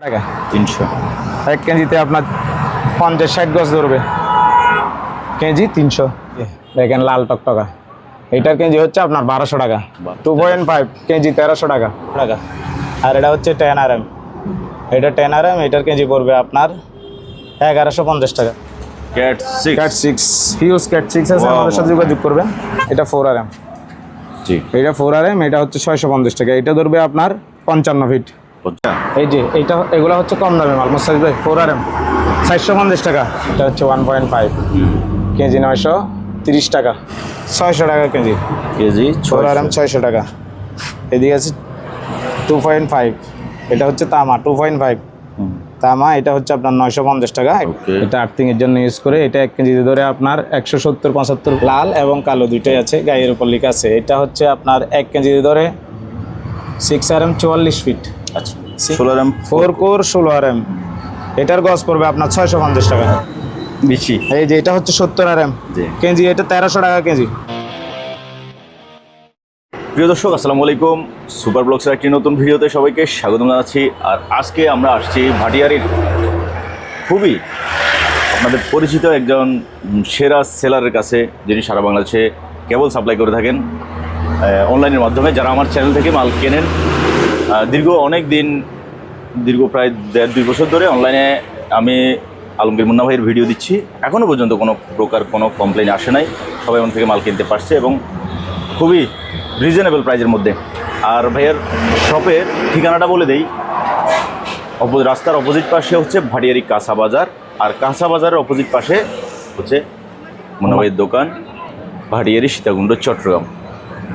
টাকা? তিনশো। এক কেজিতে আপনার পঞ্চাশ ষাট গজ ধরবে। কেজি তিনশো। দেখেন লাল টকটকা। এটার কেজি হচ্ছে আপনার বারোশো টাকা। টু পয়েন্ট ফাইভ কেজি তেরোশো টাকা। টাকা। আর এটা হচ্ছে টেন আর এম এটা টেন আর এম এটার কেজি পড়বে আপনার এগারোশো পঞ্চাশ টাকা। Cat six Cat six huge Cat six আছে আমাদের সাথে যোগাযোগ করবেন। এটা ফোর আর এম জি। এটা ফোর আর এম এটা হচ্ছে ছয়শো পঞ্চাশ টাকা। এটা ধরবে আপনার পঞ্চান্ন ফিট এই যে এইটা এগুলো হচ্ছে কম দামে মাল। মোস্তাফিজ ভাই ফোর আর এম চারশো পঞ্চাশ টাকা। এটা হচ্ছে ওয়ান পয়েন্ট ফাইভ কেজি নয়শো তিরিশ টাকা। ছয়শো টাকা KG. KG four R M ছয়শো টাকা। এদিকে আছে টু পয়েন্ট ফাইভ এটা হচ্ছে তামা টু পয়েন্ট ফাইভ তামা এটা হচ্ছে আপনার নয়শো পঞ্চাশ টাকা. এটা আর্থিংয়ের জন্য ইউজ করে এটা এক কেজি ধরে আপনার একশো সত্তর পঁচাত্তর লাল এবং কালো দুইটাই আছে গায়ের উপর লেখা আছে। এটা হচ্ছে আপনার এক কেজি ধরে সিক্স আর এম চুয়াল্লিশ ফিট আচ্ছা। সোলার এম ফোর কোর ষোলো আর এম। এটার গজ পড়বে আপনার ছয়শো পঞ্চাশ টাকা। বেশি এই যে এটা হচ্ছে সত্তর আর এম। জি। কেজি এটা তেরোশো টাকা কেজি। প্রিয় দর্শক আসসালামু আলাইকুম। সুপার ব্লগসের একটি নতুন ভিডিওতে সবাইকে স্বাগতম জানাচ্ছি। আর আজকে আমরা আসছি ভাটিয়ারির খুবই আপনাদের পরিচিত একজন সেরা সেলারের কাছে যিনি সারা বাংলাদেশে কেবল সাপ্লাই করে থাকেন অনলাইনের মাধ্যমে। যারা আমার চ্যানেল থেকে মাল কেনেন দীর্ঘ অনেক দিন, দীর্ঘ প্রায় দেড় দুই বছর ধরে অনলাইনে আমি আলমগীর মুন্না ভাইয়ের ভিডিও দিচ্ছি। এখনও পর্যন্ত কোনো প্রকার কোনো কমপ্লেন আসে নাই। সবাই আমার থেকে মাল কিনতে পারছে এবং খুবই রিজনেবল প্রাইজের মধ্যে। আর ভাইয়ের শপের ঠিকানাটা বলে দেই। রাস্তার অপোজিট পাশে হচ্ছে ভাটিয়ারি কাঁচা বাজার। আর কাঁচা বাজারের অপোজিট পাশে হচ্ছে মুন্না ভাইয়ের দোকান, ভাটিয়ারি সীতাকুণ্ড, চট্টগ্রাম।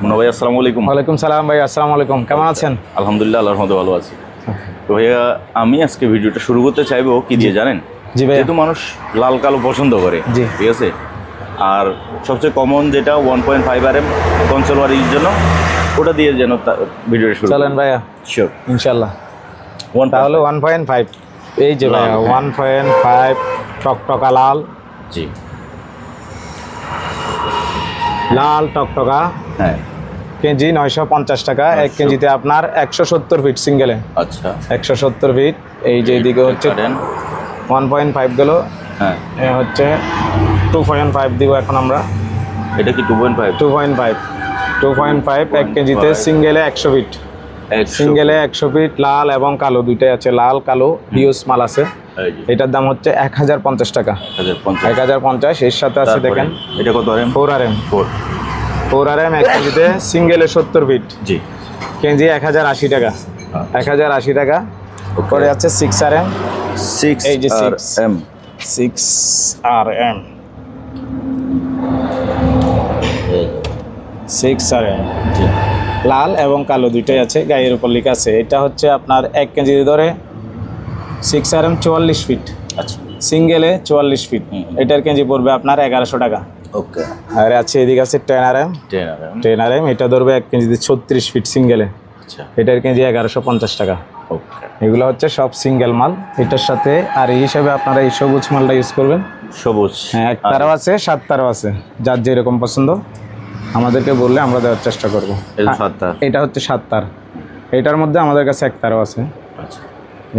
মুন্না ভাই আসসালামু আলাইকুম। ওয়ালাইকুম সালাম ভাই আসসালামু আলাইকুম। কেমন আছেন? আলহামদুলিল্লাহ আল্লাহর মতো ভালো আছি। তো ভাইয়া আমি আজকে ভিডিওটা শুরু করতে চাইব কি দিয়ে জানেন? যেহেতু মানুষ লাল কালো পছন্দ করে জি। ঠিক আছে? আর সবচেয়ে কমন যেটা one point five R M console ওয়ারির জন্য ওটা দিয়ে যেন ভিডিওটা শুরু চলেন ভাইয়া। শিওর ইনশাল্লাহ ওয়ান তাহলে ওয়ান পয়েন্ট ফাইভ এই যে ভাইয়া। ওয়ান পয়েন্ট ফাইভ টকটকা লাল। জি। লাল টকটকা। হ্যাঁ। কেজি নয়শো পঞ্চাশ টাকা। এক কেজিতে আপনার একশো সত্তর ফিট সিঙ্গেলে। আচ্ছা। একশো সত্তর ফিট। এই যে এদিকে হচ্ছে। ওয়ান পয়েন্ট ফাইভ গেলো হ্যাঁ। এ হচ্ছে টু পয়েন্ট ফাইভ দিব এখন আমরা। এটা কি two point five? Two point five. Two point five এক কেজিতে সিঙ্গেলে একশো ফিট। সিঙ্গেলে একশো ফিট লাল এবং কালো দুইটাই আছে লাল কালো হিউজ মাল আছে। এটার দাম হচ্ছে এক হাজার পঞ্চাশ টাকা। এক হাজার পঞ্চাশ। এর সাথে আছে দেখেন এটা কত R M four R M four. Four R M এক কেজিতে সিঙ্গেলে সত্তর ফিট জি। কেজি এক হাজার আশি টাকা। এক হাজার আশি টাকা। পরে আছে সিক্স আর এম সিক্স এই যে six। M six R M six R M G. লাল এবং কালো দুইটাই আছে গায়ের উপর লেখা আছে। এটা হচ্ছে আপনার এক কেজি ধরে সিক্স আর এম চুয়াল্লিশ ফিট। আচ্ছা। সিঙ্গেলে চুয়াল্লিশ ফিট। এটার কেজি পড়বে আপনার এগারোশো টাকা। ওকে। আর আছে এদিকে আছে ten R M. Ten R M. এটা ধরবে এক কেজিতে ছত্রিশ ফিট সিঙ্গেলে। আচ্ছা। এটার কেজি এগারোশো পঞ্চাশ টাকা। ওকে। এগুলো হচ্ছে সব সিঙ্গেল মাল। এটার সাথে আর এই হিসাবে আপনারা এই সবুজ মালটা ইউজ করবেন। সবুজ। হ্যাঁ এক তারও আছে সাত তারও আছে। যার যেরকম পছন্দ। আমাদেরকে বললে আমরা দেওয়ার চেষ্টা করব। এই যে এটা হচ্ছে সাত তার। এটার মধ্যে আমাদের কাছে এক তারও আছে। আচ্ছা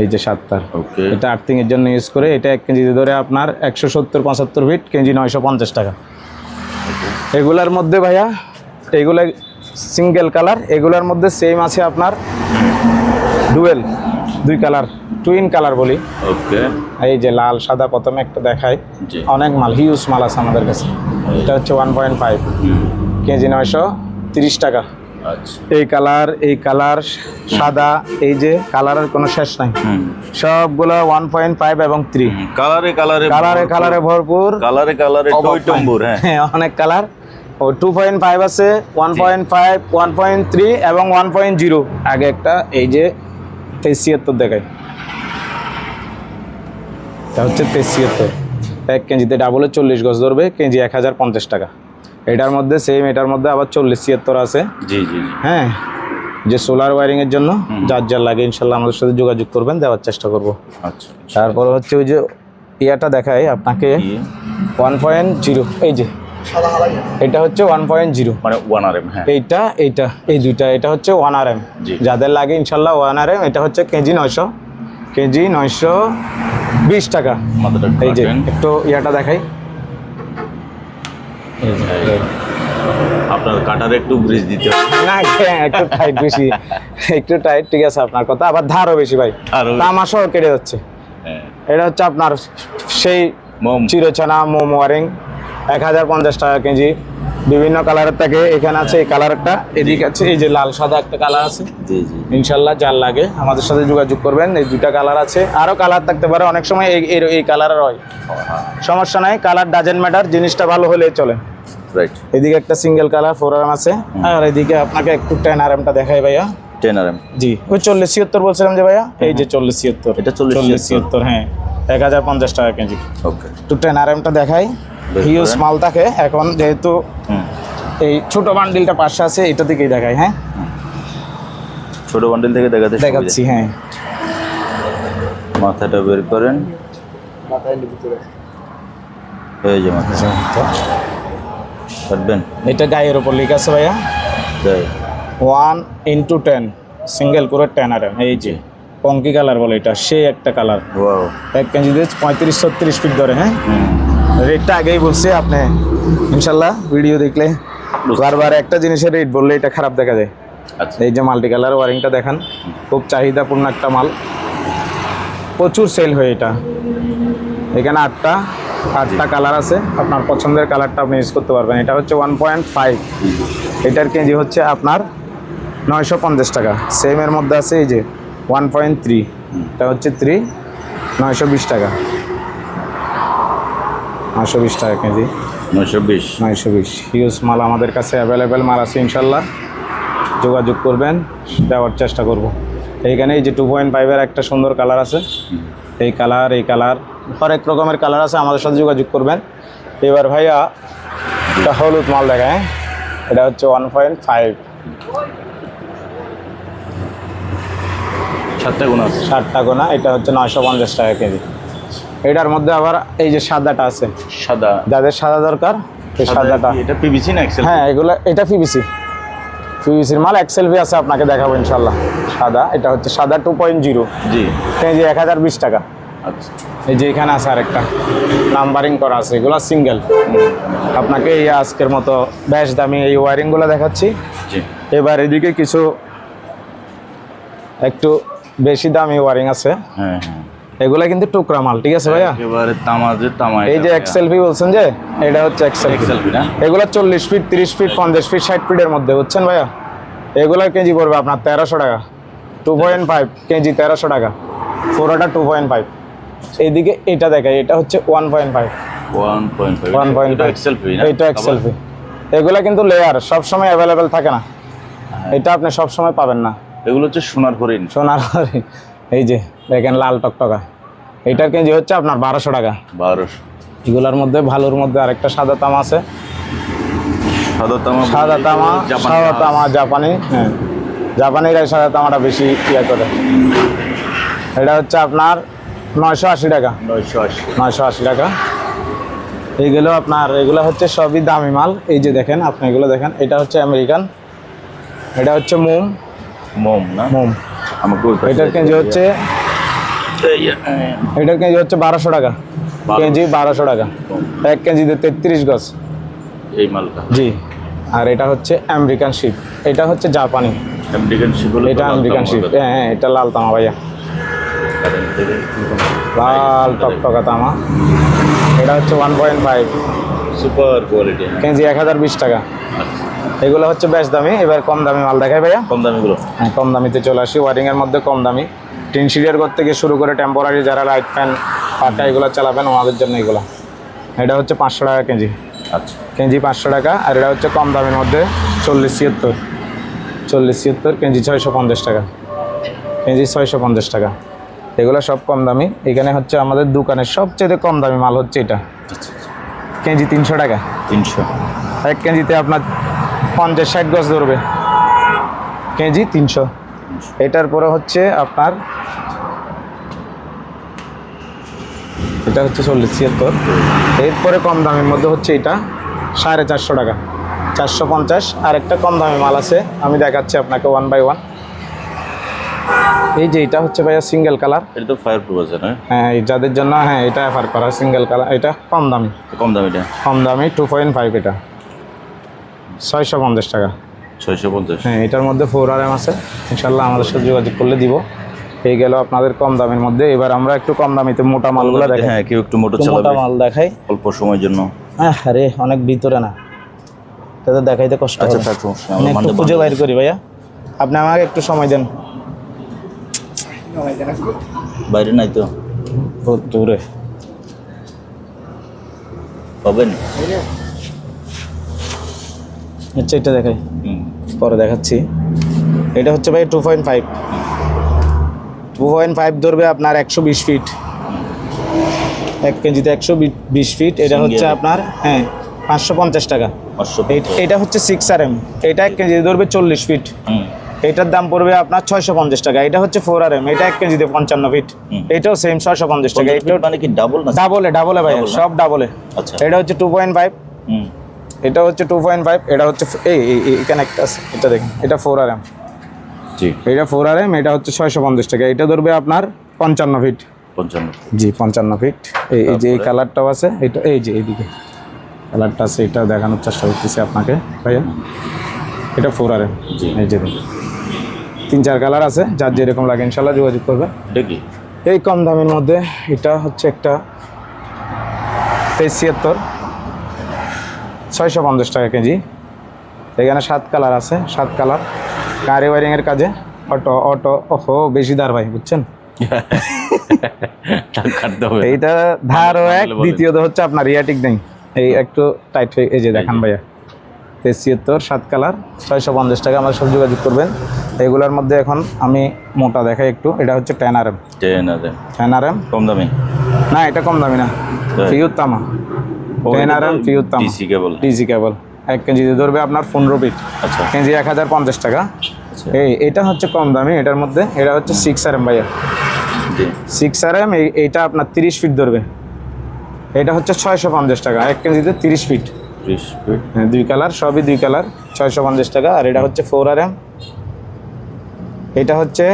এই যে সাত তার ওকে এটা আর্থিং এর জন্য ইউজ করে এটা এক কেজি ধরে আপনার একশো সত্তর পঁচাত্তর ফিট কেজি নয়শো পঞ্চাশ টাকা। এগুলার মধ্যে ভাইয়া এগুলো সিঙ্গেল কালার এগুলার মধ্যে সেম আছে আপনার ডুয়েল দুই কালার টুইন কালার বলি। ওকে এই যে লাল সাদা প্রথমে একটা দেখায় অনেক মাল হিউজ মাল আছে আমাদের কাছে। এটা হচ্ছে ওয়ান পয়েন্ট ফাইভ কেজি নয়শো তিরিশ টাকা। এই কালার এই কালার সাদা এই যে কালারের কোনো শেষ নাই। সবগুলো ওয়ান পয়েন্ট ফাইভ এবং থ্রি কালারে কালারে কালারে কালারে ভরপুর। কালারে কালারে হ্যাঁ। হ্যাঁ অনেক কালার। ও টু পয়েন্ট ফাইভ আছে one point five one point three এবং ওয়ান পয়েন্ট জিরো আগে একটা এই যে তেছিয়াত্তর দেখায় এটা হচ্ছে তেছিয়াত্তর এক কেজিতে ডাবলে চল্লিশ গজ ধরবে কেজি এক হাজার পঞ্চাশ টাকা। এটার মধ্যে সেম এটার মধ্যে আবার চল্লিশ ছিয়াত্তর আছে। জি জি হ্যাঁ যে সোলার ওয়ারিংয়ের জন্য যার যার লাগে ইনশাল্লাহ আমাদের সাথে যোগাযোগ করবেন দেওয়ার চেষ্টা করব। আচ্ছা তারপরে হচ্ছে ওই যে ইয়াটা দেখায় আপনাকে ওয়ান পয়েন্ট জিরো এই যে। এটা হচ্ছে ওয়ান পয়েন্ট জিরো মানে ওয়ান আর এম হ্যাঁ। এইটা এইটা এই দুইটা এটা হচ্ছে ওয়ান আর এম যাদের লাগে ইনশাল্লাহ ওয়ান আর এম এটা হচ্ছে কেজি নয়শো কেজি নয়শো বিশ টাকা। এই যে একটু ইয়াটা দেখাই। আপনার কাটার একটু ব্রিজ দিতে না হ্যাঁ, একটু টাইট বেশি। একটু টাইট ঠিক আছে আপনার কথা। আবার ধারও বেশি ভাই। তামা সহ কেটে যাচ্ছে। হ্যাঁ। এটা হচ্ছে আপনার সেই চিরচেনা মোম ওয়ারিং এক হাজার পঞ্চাশ টাকা কেজি। বিভিন্ন কালারের থাকে এখানে আছে এই কালারটা এদিকে আছে এই যে লাল সাদা একটা কালার আছে। জি জি। ইনশাল্লাহ যার লাগে আমাদের সাথে যোগাযোগ করবেন এই দুইটা কালার আছে। আরও কালার থাকতে পারে অনেক সময় এই এই- কালারের হয়। সমস্যা নাই কালার ডাজেন্ট ম্যাটার জিনিসটা ভালো হলে চলে। রাইট এদিকে একটা সিঙ্গেল কালার ফোর আরাম আছে। আর এদিকে আপনাকে একটু টেন আরামটা দেখাই ভাইয়া। টেন আর এম জি ওই চল্লিশ ছিয়াত্তর বলছিলাম যে ভাইয়া? এই যে চল্লিশ ছিয়াত্তর। এটা 40 চল্লিশ ছিয়াত্তর হ্যাঁ। এক হাজার পঞ্চাশ টাকা কেজি। ওকে একটু টেন আরামটা দেখাই। হিউজ মাল থাকে এখন যেহেতু এই ছোট বান্ডিলটা পাশে আছে এটা থেকেই দেখাই হ্যাঁ? ছোট বান্ডিল থেকে দেখাতে দেখাচ্ছি হ্যাঁ। মাথাটা বের করেন। এই যে কাটবেন? এটা গায়ের ওপর লেখা আছে ভাইয়া। তাই ওয়ান ইন্টু টেন সিঙ্গেল করে টেন আর এই যে। পঙ্কি কালার বলে এটা সেই একটা কালার ওয়াও এক কেজি দিয়ে পঁয়ত্রিশ ছত্রিশ ফিট ধরে হ্যাঁ? রেটটা আগেই বলছি আপনি ইনশাল্লাহ ভিডিও দেখলে বারবার একটা জিনিসের রেট বললে এটা খারাপ দেখা যায়। আচ্ছা। এই যে মাল্টি কালার ওয়ারিংটা দেখান খুব চাহিদাপূর্ণ একটা মাল। প্রচুর সেল হয় এটা। এখানে আটটা আটটা কালার আছে। আপনার পছন্দের কালারটা আপনি ইউজ করতে পারবেন। এটা হচ্ছে ওয়ান পয়েন্ট ফাইভ এটার কেজি হচ্ছে আপনার নয়শো পঞ্চাশ টাকা। সেমের মধ্যে আছে এই যে ওয়ান পয়েন্ট থ্রি এটা হচ্ছে থ্রি নয়শো বিশ টাকা। নয়শো বিশ টাকা কেজি। নয়শো বিশ। নয়শো বিশ। হিউজ মাল আমাদের কাছে অ্যাভেলেবেল মাল আছে ইনশাল্লাহ। যোগাযোগ করবেন দেওয়ার চেষ্টা করব। এইখানে এই যে টু পয়েন্ট ফাইভের একটা সুন্দর কালার আছে। এই কালার এই কালার হরেক রকমের কালার আছে আমাদের সাথে যোগাযোগ করবেন। এবার ভাইয়া এটা হলুদ মাল দেখা দেখায় এটা হচ্ছে ওয়ান পয়েন্ট ফাইভ সাতটা আছে। ষাটটা গোনা এটা হচ্ছে নয়শো পঞ্চাশ টাকা কেজি। এটার মধ্যে আবার এই যে সাদাটা আছে। সাদা। যাদের সাদা দরকার এই সাদা সাদাটা। এটা পিভিসি না এক্সেল হ্যাঁ এগুলো এটা পিবিসি পিবিসির মাল এক্সেল ভি আছে আপনাকে দেখাবো ইনশাল্লাহ সাদা এটা হচ্ছে সাদা টু পয়েন্ট জিরো জি। এই যে এক হাজার বিশ টাকা। আচ্ছা। এই যে এখানে আছে আরেকটা। নাম্বারিং করা আছে এগুলো সিঙ্গেল আপনাকে এই আজকের মতো বেশ দামি এই ওয়ারিংগুলো দেখাচ্ছি। জি। এবার এদিকে কিছু একটু বেশি দামি ওয়ারিং আছে। হ্যাঁ হ্যাঁ। এগুলো কিন্তু টুকরা মাল ঠিক আছে ভাইয়া? একেবারে তামা যে তামা এই যে এক্সেল ভি বলছেন যে এটা হচ্ছে এক্সেল এক্সেল না? এগুলো চল্লিশ ফিট তিরিশ ফিট পঞ্চাশ ফিট ষাট ফিটের মধ্যে বুঝছেন ভাইয়া? এগুলা কেজি পড়বে আপনার তেরোশো টাকা। টু পয়েন্ট ফাইভ কেজি তেরোশো টাকা। পুরোটা টু পয়েন্ট ফাইভ এইদিকে এটা দেখাই এটা হচ্ছে one point five one point five one point এটা এক্সেল ফি না? এইটা এক্সেল ফি এগুলো কিন্তু লেয়ার সবসময় অ্যাভেলেবেল থাকে না। এটা আপনি সবসময় পাবেন না। এগুলো হচ্ছে সোনার হরিণ। সোনার হরিণ। এই যে দেখেন লাল টকটকা। এইটার কেজি হচ্ছে আপনার বারোশো টাকা। বারোশো। এগুলোর মধ্যে ভালোর মধ্যে আরেকটা সাদা তামা আছে। সাদা তামা সাদা তামা জাপানি সাদা। তামা জাপানি হ্যাঁ। জাপানিরা সাদা তামাটা বেশি ইয়ে করে। এটা হচ্ছে আপনার নয়শো আশি টাকা। নয়শো আশি। নয়শো আশি টাকা। এইগুলো আপনার এগুলো হচ্ছে সবই দামি মাল। এই যে দেখেন আপনি এগুলো দেখেন এটা হচ্ছে আমেরিকান। এটা হচ্ছে মোম। মোম না? মোম। এটার কেজি হচ্ছে এটার কেজি হচ্ছে বারোশো টাকা। কেজি বারোশো টাকা। এক কেজিতে তেত্রিশ গজ। এই মালটা? জি। আর এটা হচ্ছে আমেরিকান শিপ। এটা হচ্ছে জাপানি। আমেরিকান শিপ এটা আমেরিকান শিপ। হ্যাঁ হ্যাঁ এটা লাল তামা ভাইয়া। লাল টকটকা তামা এটা হচ্ছে one point five super quality KG এক হাজার বিশ টাকা। এগুলো হচ্ছে বেশ দামি। এবার কম দামি মাল দেখাই ভাইয়া। কম দামিগুলো। হ্যাঁ কম দামিতে চলে আসি। ওয়ারিংয়ের মধ্যে কম দামি। টিন শিটের ঘর থেকে শুরু করে টেম্পোরারি যারা লাইট ফ্যান পাটা এগুলো চালাবেন ওনাদের জন্য এগুলো। এটা হচ্ছে পাঁচশো টাকা কেজি। আচ্ছা। কেজি পাঁচশো টাকা আর এটা হচ্ছে কম দামের মধ্যে চল্লিশ ছিয়াত্তর। চল্লিশ ছিয়াত্তর কেজি ছয়শো পঞ্চাশ টাকা। কেজি ছয়শো পঞ্চাশ টাকা। এগুলো সব কম দামি। এখানে হচ্ছে আমাদের দোকানের সবচেয়ে কম দামি মাল হচ্ছে এটা। কেজি তিনশো টাকা। তিনশো। এক কেজিতে আপনার পঞ্চাশ ষাট গজ ধরবে। কেজি তিনশো। এটার পরে হচ্ছে আপনার এটা হচ্ছে চল্লিশ ছিয়াত্তর। এরপরে কম দামের মধ্যে হচ্ছে এটা সাড়ে চারশো টাকা। চারশো পঞ্চাশ। আর একটা কম দামি মাল আছে। আমি দেখাচ্ছি আপনাকে ওয়ান বাই ওয়ান এই যে এটা হচ্ছে ভাইয়া সিঙ্গেল কালার এটা তো ফায়ার প্রুফ আছে না? হ্যাঁ যাদের জন্য হ্যাঁ এটা অফার করা সিঙ্গেল কালার এটা কম দামি। কম দাম কম দামি টু পয়েন্ট ফাইভ এটা। ছয়শো পঞ্চাশ টাকা। ছয়শো পঞ্চাশ। হ্যাঁ এটার মধ্যে ফোর আর এম আছে। ইনশাল্লাহ আমাদের সাথে যোগাযোগ করলে দিব। এই গেল আপনাদের কম দামের মধ্যে। এবার আমরা একটু কম দামিতে মোটা মালগুলো দেখাই। হ্যাঁ কেউ একটু মোটা চালাবে। মাল দেখাই। অল্প সময়ের জন্য। হ্যাঁ আরে অনেক ভিতরে না। তাদের দেখাইতে কষ্ট আচ্ছা হবে। থাক। সমস্যা আমি একটু খুঁজে। বাইর করি ভাইয়া। আপনি আমাকে একটু সময় দেন। বাইরে নাই তো? দূরে। পাবেন আচ্ছা এটা দেখাই। পরে দেখাচ্ছি। এটা হচ্ছে ভাই two point five two point five ধরবে আপনার একশো বিশ ফিট এক কেজিতে একশো বিশ ফিট এটা হচ্ছে আপনার হ্যাঁ পাঁচশো পঞ্চাশ টাকা। এটা হচ্ছে সিক্স আর এম এটা এক কেজিতে ধরবে চল্লিশ ফিট এটার দাম পড়বে আপনার ছয়শো পঞ্চাশ টাকা। এটা হচ্ছে ফোর আর এম এটা এক কেজিতে পঞ্চান্ন ফিট। এটাও সেম ছয়শো পঞ্চাশ টাকা। feet মানে কি ডাবল ডাবলে ডাবলে ভাই সব ডাবলে আচ্ছা। এটা হচ্ছে টু পয়েন্ট ফাইভ এটা হচ্ছে টু পয়েন্ট ফাইভ এটা হচ্ছে এই এখানে একটা আছে এটা দেখেন এটা ফোর আর এম জি। এটা ফোর আর এম এটা হচ্ছে ছয়শো পঞ্চাশ টাকা এটা ধরবে আপনার পঞ্চান্ন ফিট পঞ্চান্ন জি পঞ্চান্ন ফিট এই এই যে এই কালারটাও আছে এটা এই যে এইদিকে। কালারটা আছে এটা দেখানোর চেষ্টা করতেছি আপনাকে ভাইয়া। এটা ফোর আর এম জি। এই যে দেখুন। তিন চার কালার আছে যার যেরকম লাগে ইনশাল্লাহ যোগাযোগ করবে এই কম দামের মধ্যে এটা হচ্ছে একটা তেইশ ছিয়াত্তর। ছয়শো পঞ্চাশ টাকা কেজি। এখানে সাত কালার আছে সাত কালার। গাড়ি ওয়ারিংয়ের কাজে অটো অটো ওহো বেশি দার ভাই বুঝছেন? এইটা ধারও এক। দ্বিতীয়ত হচ্ছে আপনার রিয়াটিক নেই এই একটু টাইট হয়ে এই যে দেখান ভাইয়া। তেইশ ছিয়াত্তর সাত কালার ছয়শো পঞ্চাশ টাকা আমার সব যোগাযোগ করবেন। এগুলোর মধ্যে এখন আমি মোটা দেখাই একটু। এটা হচ্ছে ten R M. Ten R M. কম দামি? না এটা কম দামি না? ফিউর তামা। টেন আর এম ফিউর তামা ডিসি কেবল ডিজি কেবল এক কেজিতে ধরবে আপনার পনেরো ফিট আচ্ছা। কেজি এক হাজার পঞ্চাশ টাকা। আচ্ছা। এই এটা হচ্ছে কম দামি এটার মধ্যে এটা হচ্ছে সিক্স আর এম ভাইয়া। সিক্স আর এম এইটা আপনার তিরিশ ফিট ধরবে। এটা হচ্ছে ছয়শো পঞ্চাশ টাকা এক কেজিতে তিরিশ ফিট ফিট হ্যাঁ, দুই কালার সবই দুই কালার ছয়শো পঞ্চাশ টাকা আর এটা হচ্ছে ফোর আর এম এটা হচ্ছে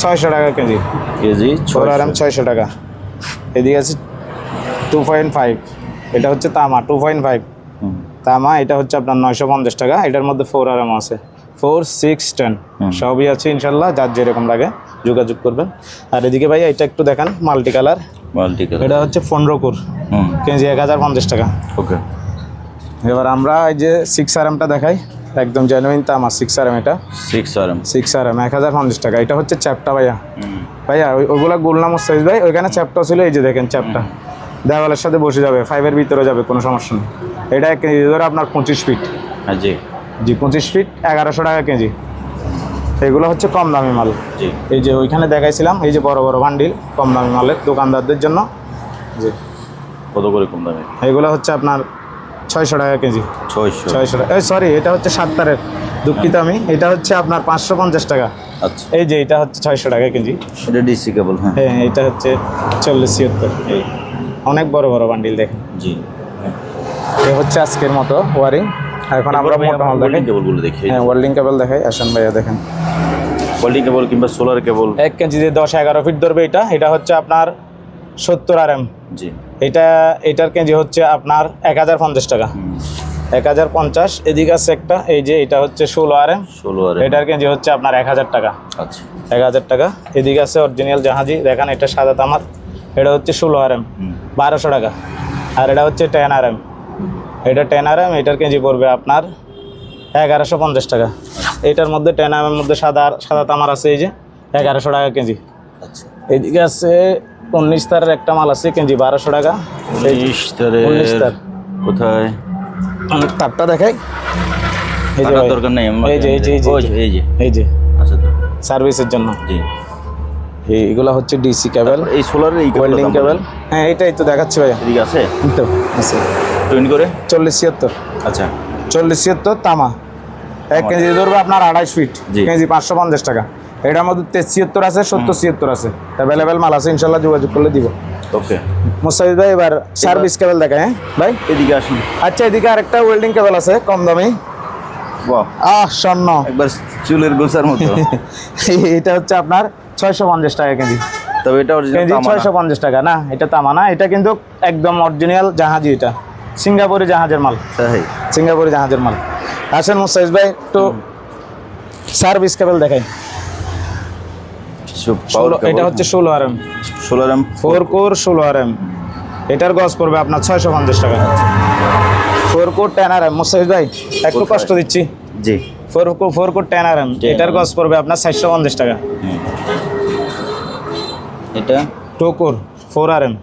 ছয়শো টাকা KG. KG four R M ছয়শো। ছয়শো টাকা। এদিকে আছে টু পয়েন্ট ফাইভ এটা হচ্ছে তামা টু পয়েন্ট ফাইভ তামা এটা হচ্ছে আপনার নয়শো পঞ্চাশ টাকা। এটার মধ্যে ফোর আর এম আছে। Four six ten. সবই আছে ইনশাল্লাহ যার যেরকম লাগে যোগাযোগ করবেন। আর এদিকে ভাই এটা একটু দেখান মাল্টি কালার মাল্টি কালার এটা হচ্ছে পনেরো কুর। কেজি এক হাজার পঞ্চাশ টাকা। ওকে। এবার আমরা এই যে সিক্স আর এমটা দেখাই একদম জেনুইন তামা সিক্স আর এম এটা। Six R M six R M এক হাজার পঞ্চাশ টাকা। এটা হচ্ছে চ্যাপটা ভাইয়া। ভাইয়া ওই- ওইগুলা গোলনাম সাইজ ভাই ওইখানে চ্যাপটা ছিল এই যে দেখেন চ্যাপটা। দেওয়ালের সাথে বসে যাবে ফাইভের ভিতরে যাবে কোনো সমস্যা নেই। এটা এক কেজি ধরে আপনার পঁচিশ ফিট হ্যাঁ জি। জি পঁচিশ ফিট এগারোশো টাকা কেজি। এগুলো হচ্ছে কম দামি মাল। জি। এই যে ওইখানে দেখাইছিলাম এই যে বড় বড় বান্ডিল কম দামি মালের দোকানদারদের জন্য। জি। কত করে কম দামে? এগুলো হচ্ছে আপনার ছয়শো টাকা কেজি। ছয়শো। ছয়শো টাকা। এই সরি এটা হচ্ছে সাতটারের দুঃখিত আমি এটা হচ্ছে আপনার পাঁচশো পঞ্চাশ টাকা। আচ্ছা। এই যে এটা হচ্ছে ছয়শো টাকা কেজি। এটা ডিসি কেবল হ্যাঁ। হ্যাঁ এটা হচ্ছে চল্লিশ ছিয়াত্তর। এই। অনেক বড় বড় বান্ডিল দেখেন। জি এই হচ্ছে আজকের মতো ওয়ারিং। এখন আমরা মোটা মাল দেখাই কেবলগুলো দেখি হ্যাঁ ওয়েল্ডিং কেবল দেখাই। আসেন ভাইয়া দেখেন। ওয়েল্ডিং কেবল কিংবা সোলার কেবল এক কেজিতে দশ এগারো ফিট ধরবে এটা। এটা হচ্ছে আপনার সত্তর আর এম জি। এটা এটার কেজি হচ্ছে আপনার এক হাজার পঞ্চাশ টাকা। এক হাজার পঞ্চাশ। এদিকে আছে একটা। এই যে এটা হচ্ছে ষোলো আর এম ষোলো আর এটার কেজি হচ্ছে আপনার এক হাজার টাকা। আচ্ছা। এক হাজার টাকা। এদিকে আছে অরিজিনাল জাহাজি। দেখেন এটা সাদা তামার। এটা হচ্ছে ষোলো আর এম বারোশো টাকা। আর এটা হচ্ছে টেন আর এম এটা টেন আর এম এটার কেজি পড়বে আপনার এগারোশো পঞ্চাশ টাকা। এটার মধ্যে টেন আর এর মধ্যে সাদা সাদা তামার আছে এই যে এগারোশো টাকা কেজি। আচ্ছা। এদিকে আছে উনিশ তারের একটা মাল আছে কেজি বারোশো টাকা। উনিশ তার। কোথায়? তারটা দেখাই। এই যে দরকার নেই এই যে এই যে এই যে, এই যে। যে। আচ্ছা তো। সার্ভিসের জন্য। জি। এই- এগুলো হচ্ছে ডিসি কেবল এই সোলারের এই ওয়েল্ডিং কেবল হ্যাঁ এইটাই তো দেখাচ্ছি ভাইয়া। এদিকে আছে? তো আছে। টুইন করে? চল্লিশ ছিয়াত্তর। আচ্ছা। চল্লিশ ছিয়াত্তর তামা। এক কেজি ধরবে আপনার আড়াইশ ফিট। কেজি পাঁচশো পঞ্চাশ টাকা। এটার মধ্যে তেইশ ছিয়াত্তর আছে সত্তর ছিয়াত্তর আছে। অ্যাভেলেবেল মাল আছে ইনশাল্লাহ যোগাযোগ করলে দিব। ওকে। মুস্তাফিজ ভাই এবার সার্ভিস কেবল দেখায় হ্যাঁ? ভাই? এদিকে আসুন। আচ্ছা এদিকে আরেকটা ওয়েল্ডিং কেবল আছে কম দামি। বাহ। আহ স্বর্ণ। একবার চুলের গোছার মতো। এটা হচ্ছে আপনার ছয়শো পঞ্চাশ টাকা কেজি। তবে এটা অরিজিনাল কেজি ছয়শো পঞ্চাশ টাকা না এটা তামা না এটা কিন্তু একদম অরিজিনাল জাহাজি এটা। সিঙ্গাপুরি জাহাজের মাল। সিঙ্গাপুরি জাহাজের মাল। আসেন মুস্তাইজ ভাই একটু সার্ভিস কেবল দেখাই। এটা হচ্ছে ষোলো আর এম ষোলো র্যাম ফোর কোর ষোলো আর এম এটার গজ পড়বে আপনার ছয়শো পঞ্চাশ টাকা। Four core ten R M মুস্তাইজ ভাই একটু কষ্ট দিচ্ছি। জি। Four four core ten R এটার গজ পড়বে আপনার চারশো পঞ্চাশ টাকা। এটা? Two core four R M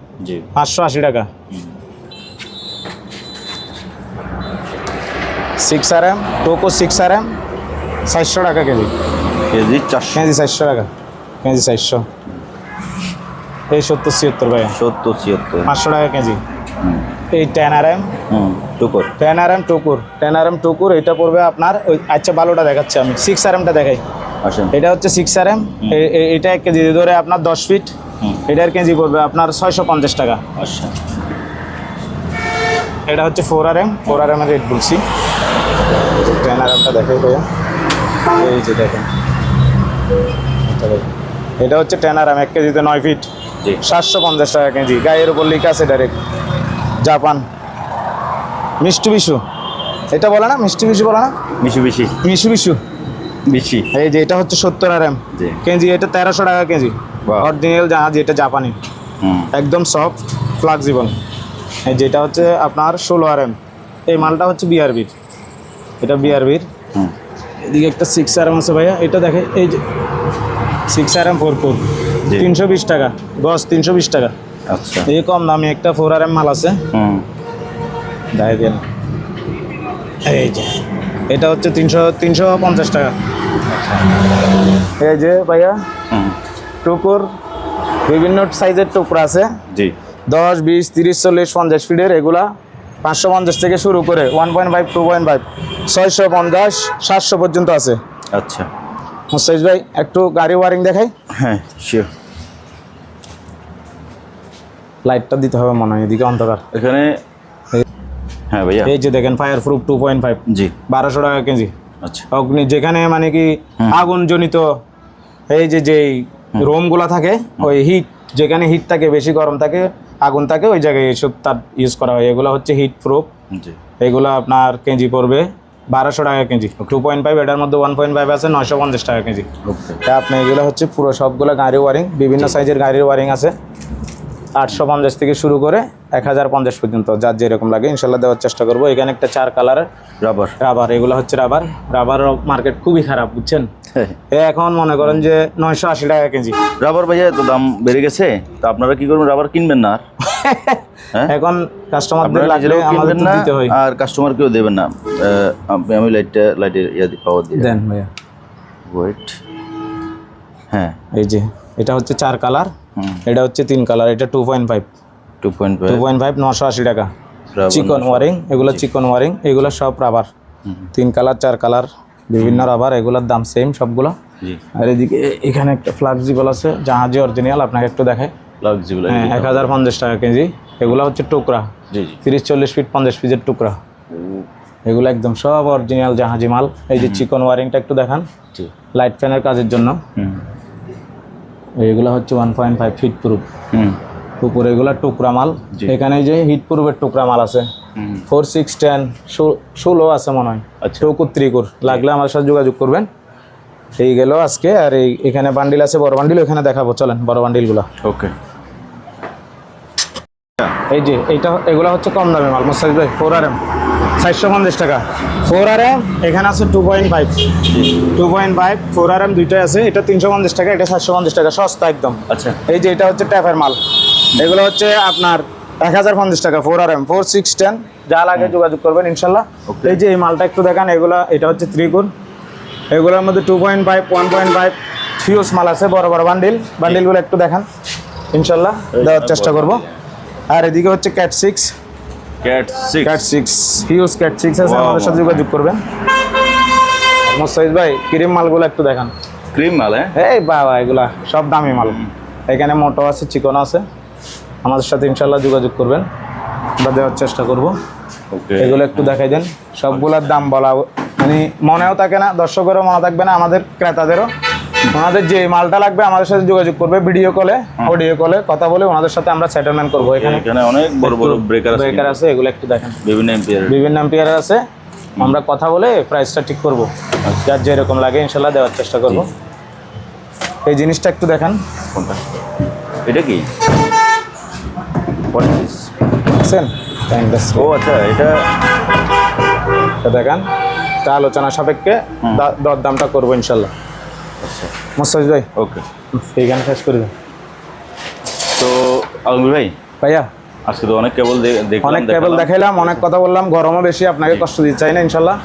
পাঁচশো আশি টাকা। সিক্স আর এম টোকো সিক্স আর এম চারশো টাকা কেজি। কেজি চারশো। কেজি চারশো টাকা। কেজি চারশো। এই সত্তর ছিয়াত্তর ভাই সত্তর ছিয়াত্তর। পাঁচশো টাকা কেজি। এই টেন আর এম টুকর। টেন আর এম টুকুর। টেন আর এম টুকুর এটা পড়বে আপনার ওই আচ্ছা ভালোটা দেখাচ্ছি আমি। সিক্স আর এমটা দেখাই। এটা হচ্ছে সিক্স আর এম এটা এক কেজি ধরে আপনার দশ ফিট এটার কেজি পড়বে আপনার ছয়শো পঞ্চাশ টাকা। আচ্ছা। এটা হচ্ছে four R M four R M rate বলছি টেন আর এমটা দেখাই ভাইয়া। এই যে দেখেন। এটা হচ্ছে টেন আর এম এক কেজিতে নয় ফিট সাতশো পঞ্চাশ টাকা কেজি। গায়ের উপর লিখা আছে ডাইরেক্ট জাপান। মিষ্টু বিশু। এটা বলে না? মিষ্টি বিশু বলে না? মিশু বেশি। মিশু বিশু। বেশি এই যে এটা হচ্ছে সত্তর আর এম কেজি এটা তেরোশো টাকা কেজি। অরিজিনাল জাহাজ এটা জাপানি। একদম সফট ফ্লাক্সিবল এই যেটা হচ্ছে আপনার ষোলো আর এম এই মালটা হচ্ছে বিআরবির এটা বিআরবির এদিকে একটা সিক্স আর এম আছে ভাইয়া। এটা দেখে এই যে six R M four four তিনশো বিশ টাকা। গজ তিনশো বিশ টাকা। আচ্ছা। এই কম দামি একটা ফোর আর এম মাল আছে। হুম। দেখাই দেন এই যে এটা হচ্ছে তিনশো তিনশো পঞ্চাশ টাকা। এই যে ভাইয়া টুকুর বিভিন্ন সাইজের টুকরা আছে। জি। দশ বিশ তিরিশ চল্লিশ পঞ্চাশ ফিটের এগুলা পাঁচশো পঞ্চাশ থেকে শুরু করে one point five two point five ছয়শো পঞ্চাশ সাতশো পর্যন্ত আছে। আচ্ছা। মুস্তাইজ ভাই একটু গাড়ি ওয়ারিং দেখাই। হ্যাঁ শিওর লাইটটা দিতে হবে মনে হয় এদিকে অন্ধকার। এখানে হ্যাঁ ভাইয়া। এই যে দেখেন fire proof two point five জি। বারোশো টাকা কেজি। আচ্ছা। অগ্নি যেখানে মানে কি আগুন জনিত এই যে যেই রোমগুলা থাকে ওই হিট যেখানে হিট থাকে বেশি গরম থাকে আগুন থাকে ওই জায়গায় এসব তার ইউজ করা হয়। এগুলো হচ্ছে হিট প্রুফ জি। এগুলো আপনার কেজি পড়বে বারোশো টাকা কেজি। টু পয়েন্ট ফাইভ এটার মধ্যে ওয়ান পয়েন্ট ফাইভ আছে নয়শো পঞ্চাশ টাকা কেজি। তা আপনি এগুলো হচ্ছে পুরো সবগুলো গাড়ির ওয়ারিং বিভিন্ন সাইজের গাড়ির ওয়ারিং আছে। আটশো পঞ্চাশ থেকে শুরু করে এক হাজার পঞ্চাশ পর্যন্ত যার যেরকম লাগে ইনশাল্লাহ দেওয়ার চেষ্টা করব। এখানে একটা চার কালারের রাবার। রাবার এগুলো হচ্ছে রাবার। রাবার মার্কেট খুবই খারাপ বুঝছেন? এ এখন মনে করেন যে নয়শো আশি টাকা কেজি। রাবার ভাইয়া তো দাম বেড়ে গেছে তো আপনারা কি করবেন? রাবার কিনবেন না হ্যাঁ? এখন কাস্টমারদের লাগলে কিনবেন না হয়। আর কাস্টমারকেও দেবেন না। আমি- লাইটটা লাইটের ইয়া পাওয়ার দিয়ে দেন ভাইয়া। ওয়েট হ্যাঁ। এই যে এটা হচ্ছে চার কালার। এটা হচ্ছে তিন কালার এটা two point five two point two point five নশো আশি টাকা। চিকন ওয়ারিং এগুলো চিকন ওয়ারিং এগুলো সব রাবার। তিন কালার চার কালার বিভিন্ন রাবার এগুলোর দাম সেম সবগুলো। আর এদিকে এখানে একটা ফ্লাক্সিবল আছে জাহাজি অরিজিনাল আপনাকে একটু দেখায় হ্যাঁ এক হাজার পঞ্চাশ টাকা কেজি। এগুলো হচ্ছে টুকরা। তিরিশ চল্লিশ ফিট পঞ্চাশ পিসের টুকরা। এগুলো একদম সব অরিজিনাল জাহাজি মাল। এই যে চিকন ওয়ারিংটা একটু দেখান। লাইট ফ্যানের কাজের জন্য। এগুলো হচ্ছে one point five feet proof হুম। উপরে এগুলো টুকরা মাল। এখানে যে হিট প্রুফের টুকরা মাল আছে। ফোর সিক্স টেন ষোলো আছে মনে হয়। আচ্ছা। চৌকুর ত্রিকুর লাগলে আমার সাথে যোগাযোগ করবেন। এই গেল আজকে আর এই এখানে বান্ডিল আছে বড় বান্ডিল ওখানে দেখাবো। চলেন বড় বান্ডিলগুলো ওকে। এই যে এইটা এগুলো হচ্ছে কম দামে মাল মোস্তাফিজ ভাই ফোর আর এম চারশো পঞ্চাশ টাকা। ফোর আর এম এখানে আছে two point five two point five four R M দুইটাই আছে এটা তিনশো পঞ্চাশ টাকা এটা সাতশো পঞ্চাশ টাকা সস্তা একদম। আচ্ছা। এই যে এটা হচ্ছে ট্যাপের মাল। এগুলো হচ্ছে আপনার এক হাজার পঞ্চাশ টাকা four R M four six ten যা লাগে যোগাযোগ করবেন ইনশাল্লাহ। এই যে এই মালটা একটু দেখান এগুলো এটা হচ্ছে ত্রিকুর এগুলোর মধ্যে two point five one point five huge মাল আছে বড় বড় বান্ডিল বান্ডিলগুলো একটু দেখান ইনশাল্লাহ দেওয়ার চেষ্টা করব। আর এদিকে হচ্ছে cat six cat six cat six huge cat six আছে আমাদের সাথে যোগাযোগ করবেন। মোস্তাইজ ভাই ক্রিম মালগুলো একটু দেখান। ক্রিম মাল হ্যাঁ? এই বাবা এগুলা সব দামি মাল। এখানে মোটো আছে চিকন আছে। আমাদের সাথে ইনশাল্লাহ যোগাযোগ করবেন। আমরা দেওয়ার চেষ্টা করব। ওকে এগুলো একটু দেখাই দেন। সবগুলোর দাম বলা মানে মনেও থাকে না দর্শকেরও মনে থাকবে না আমাদের ক্রেতাদেরও। ওনাদের যে মালটা লাগবে আমাদের সাথে যোগাযোগ করবে ভিডিও কলে অডিও কলে কথা বলে ওনাদের সাথে আমরা সেটেলমেন্ট করব এখানে। এখানে অনেক বড় বড় ব্রেকার আছে। ব্রেকার আছে এগুলো একটু দেখেন। বিভিন্ন এম্পিয়ার বিভিন্ন এম্পিয়ারের আছে। আমরা কথা বলে প্রাইসটা ঠিক করব। যার যেরকম লাগে ইনশাল্লাহ দেওয়ার চেষ্টা করব। এই জিনিসটা একটু দেখান। কোনটা? এটা কি? টাইমটা ও আচ্ছা এটা এটা দেখান। তা আলোচনা সাপেক্ষে দরদামটা করব ইনশাল্লাহ। আচ্ছা মোস্তাজ ভাই। ওকে। এইখানে শেষ করে দেন। তো আলমগীর ভাই ভাইয়া। আজকে তো অনেক কেবল অনেক কেবল দেখাইলাম অনেক কথা বললাম গরমও বেশি আপনাকে কষ্ট দিতে চাই না ইনশাল্লাহ?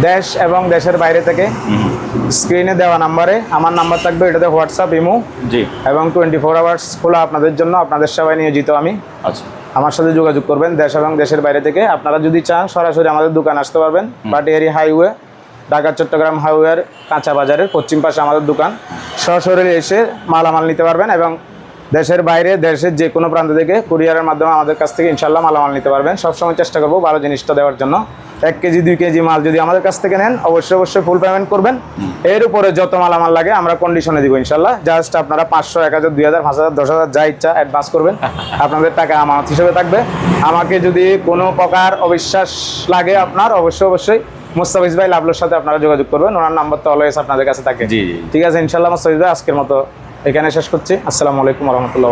দেশ এবং দেশের বাইরে থেকে স্ক্রিনে দেওয়া নাম্বারে আমার নাম্বার থাকবে এটাতে হোয়াটসঅ্যাপ ইমো জি। এবং টোয়েন্টি ফোর আওয়ার্স খোলা আপনাদের জন্য আপনাদের সেবায় নিয়োজিত আমি। আচ্ছা। আমার সাথে যোগাযোগ করবেন দেশ এবং দেশের বাইরে থেকে। আপনারা যদি চান সরাসরি আমাদের দোকান আসতে পারবেন বাটিয়ারি হাইওয়ে ঢাকা, চট্টগ্রাম হাইওয়ের কাঁচা বাজারের পশ্চিম পাশে আমাদের দোকান। সরাসরি এসে মালামাল নিতে পারবেন এবং দেশের বাইরে, দেশের যে কোনো প্রান্ত থেকে কুরিয়ারের মাধ্যমে আমাদের কাছ থেকে ইনশাল্লাহ মালামাল নিতে পারবেন। সবসময় চেষ্টা করব ভালো জিনিসটা দেওয়ার জন্য। এক কেজি, দুই কেজি মাল যদি আমাদের কাছ থেকে নেন, অবশ্যই অবশ্যই ফুল পেমেন্ট করবেন। এর উপরে যত মালামাল লাগে আমরা কন্ডিশনে দিব ইনশাল্লাহ জাস্ট আপনারা পাঁচশো, এক হাজার, দুই হাজার, পাঁচ হাজার, দশ হাজার যা ইচ্ছা অ্যাডভান্স করবেন। আপনাদের টাকা আমানত হিসেবে থাকবে। আমাকে যদি কোনো প্রকার অবিশ্বাস লাগে আপনার, অবশ্যই অবশ্যই মুস্তাফিজ ভাই লাভলোর সাথে আপনারা যোগাযোগ করবেন। ওনার নাম্বার তো অলওয়েজ আপনাদের কাছে থাকে। জি ঠিক আছে ইনশাল্লাহ মুস্তাফিজ ভাই আজকের মতো এখানে শেষ করছি। আসসালামু আলাইকুম রহমতুল্লাহ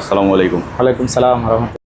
আসসালামু আলাইকুম। ওয়ালাইকুম সালাম রহমতুল্লাহ।